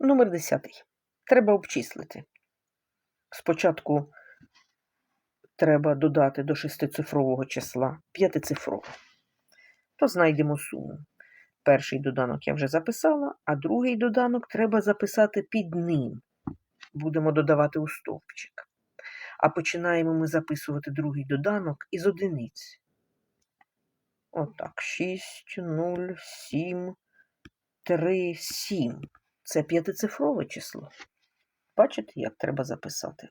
Номер 10. Треба обчислити. Спочатку треба додати до шестицифрового числа п'ятицифрове. То знайдемо суму. Перший доданок я вже записала, а другий доданок треба записати під ним. Будемо додавати у стовпчик. А починаємо ми записувати другий доданок із одиниць. Отак, 6, 0, 7, 3, 7. Це п'ятицифрове число. Бачите, як треба записати?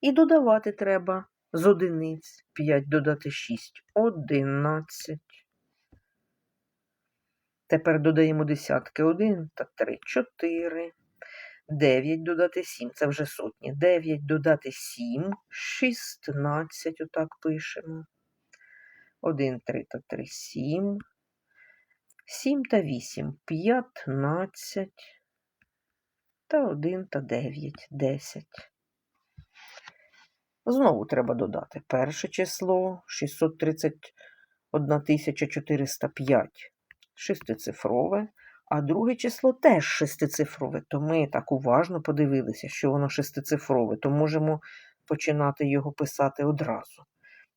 І додавати треба з одиниць 5 додати 6 11. Тепер додаємо десятки 1 та 3 4. 9 додати 7, це вже сотні. 9 додати 7, 16, отак пишемо. 1, 3 та 3, 7. 7 та 8, 15. Та 1 та 9, 10. Знову треба додати перше число 631 405 шестицифрове, а друге число теж шестицифрове. То ми так уважно подивилися, що воно шестицифрове, то можемо починати його писати одразу.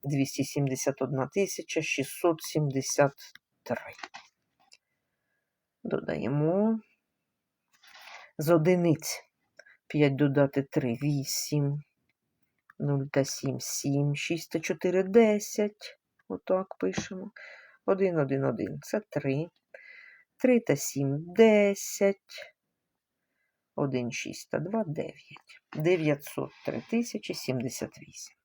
271 673 додаємо з одиниць 5 додати 3, 8, 0 та 7, 7, 6 та 4, 10. Отак пишемо. 1, 1, 1 це 3. 3 та 7, 10. 1, 6 та 2, 9. 903 078.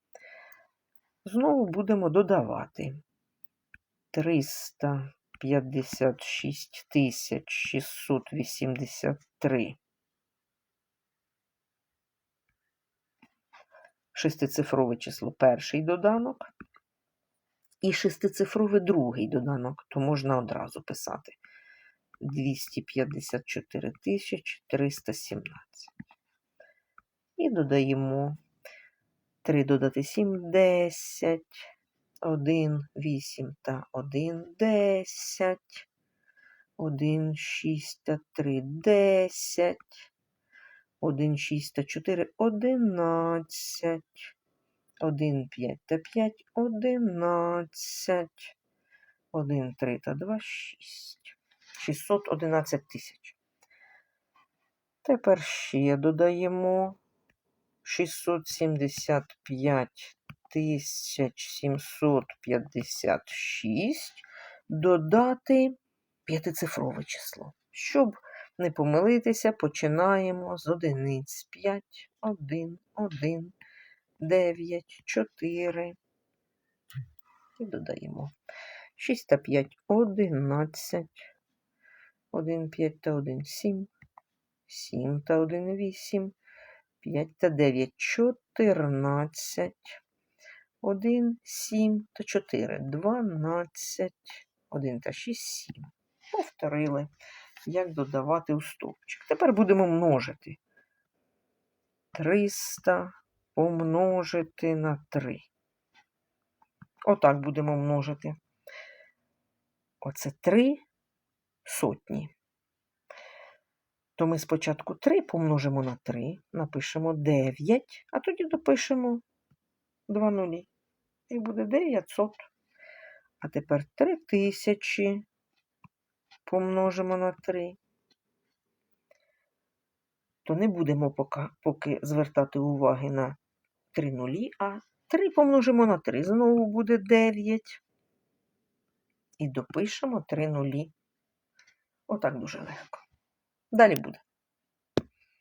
Знову будемо додавати 300. 56 683. Шестицифрове число перший доданок. І шестицифровий другий доданок, то можна одразу писати 254 317. І додаємо 3 додати 7, 10. 1 8 та 1 10, 1 6 та 3 10. 1, 6 та 4, 11. 1, 5 та 5, 11. 1, 3 та 2, 6. 611 тисяч. Тепер ще додаємо 675 тисяч 756 додати п'ятицифрове число, щоб не помилитися, починаємо з одиниць. 5, 1, 1, 9, 4. І додаємо. 6 та 5, 11, 1, 5 та 1, 7, 7 та 1, 8, 5 та 9, 14, 1, 7 та 4, 12, 1 та 6, 7. Повторили як додавати у стовпчик. Тепер будемо множити. 300 помножити на 3. Отак будемо множити. Оце 3 сотні. То ми спочатку 3 помножимо на 3, напишемо 9, а тоді допишемо 2 нулі. І буде 900. А тепер 3000 помножимо на 3, то не будемо поки, поки звертати уваги на 3 нулі, а 3 помножимо на 3. Знову буде 9. І допишемо 3 нулі. Отак дуже легко. Далі буде.